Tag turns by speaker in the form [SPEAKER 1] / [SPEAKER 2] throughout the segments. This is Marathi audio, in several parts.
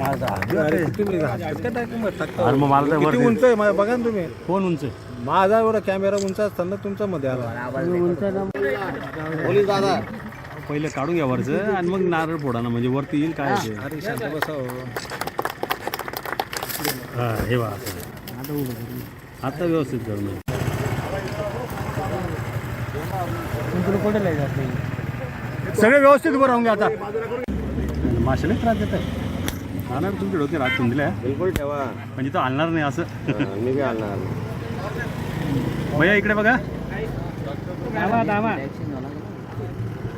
[SPEAKER 1] अरे तुम्ही टाकून टाकता?
[SPEAKER 2] अरे मग मला तर
[SPEAKER 1] किती
[SPEAKER 2] वरती-
[SPEAKER 1] उंच आहे? मा- बघा ना तुम्ही.
[SPEAKER 2] कोण उंच आहे?
[SPEAKER 1] माझा एवढा कॅमेरा उंच असताना तुमचा मध्ये आला.
[SPEAKER 2] पहिले काढून घ्या वरचं आणि मग नारळ फोडा ना म्हणजे वरती येईल काय ते.
[SPEAKER 1] अरे शांत बसाव
[SPEAKER 2] हा. हे वा आता. व्यवस्थित करू नये
[SPEAKER 1] सगळे व्यवस्थित उभं राहून घ्या आता.
[SPEAKER 2] माशाने त्रास देत आहे नाणार तुमच्या डोक्यात? रात ठेवून दिल्या
[SPEAKER 1] बिलकुल ठेवा.
[SPEAKER 2] म्हणजे तो आणणार नाही असं?
[SPEAKER 1] मी बी आणणार
[SPEAKER 2] भैया इकडे बघा.
[SPEAKER 3] दामा दामा.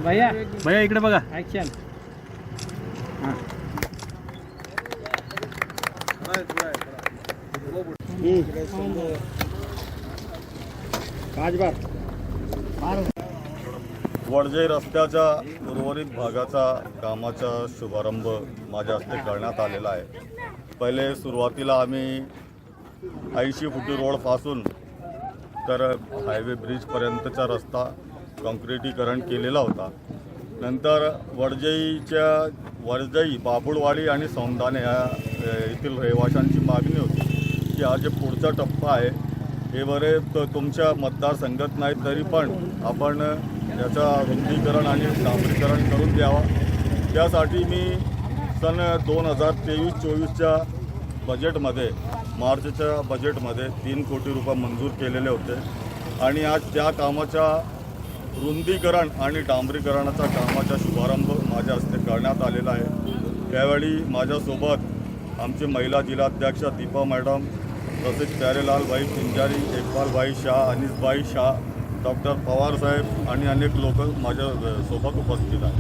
[SPEAKER 3] भैया.
[SPEAKER 2] भैया इकडे बघा.
[SPEAKER 3] ऍक्शन
[SPEAKER 4] वडजे रस्त्याच्या उर्वरित भागाचा कामाचा शुभारंभ माझ्या हस्ते करण्यात आलेला आहे. पहिले सुरुवातीला आम्ही ऐंशी फुटी रोडपासून तर हायवे ब्रिजपर्यंतचा रस्ता कॉन्क्रिटीकरण केलेला होता. नंतर वडजईच्या वडजई बाबुळवाडी आणि सौंदाने या येथील रहिवाशांची मागणी होती की हा जे पुढचा टप्पा आहे हे बरे त- तुमच्या मतदारसंघात नाही तरी पण आपण याचा रुंदीकरण आणि डांबरीकरण करून द्यावा. त्यासाठी मी सन दोन हजार तेवीस चोवीसच्या बजेटमध्ये मार्चच्या बजेटमध्ये तीन कोटी रुपये मंजूर केलेले होते. आणि आज त्या कामाच्या रुंदीकरण आणि डांबरीकरणाचा कामाचा शुभारंभ माझ्या हस्ते करण्यात आलेला आहे. त्यावेळी माझ्यासोबत आमचे महिला जिल्हाध्यक्ष दीपा मॅडम तसेच प्यारेलालभाई पिंजारी एकबालभाई शाह अनिसबाई शाह डॉक्टर पवार साहेब आणि अनेक लोक माझ्या सोबत उपस्थित आहेत.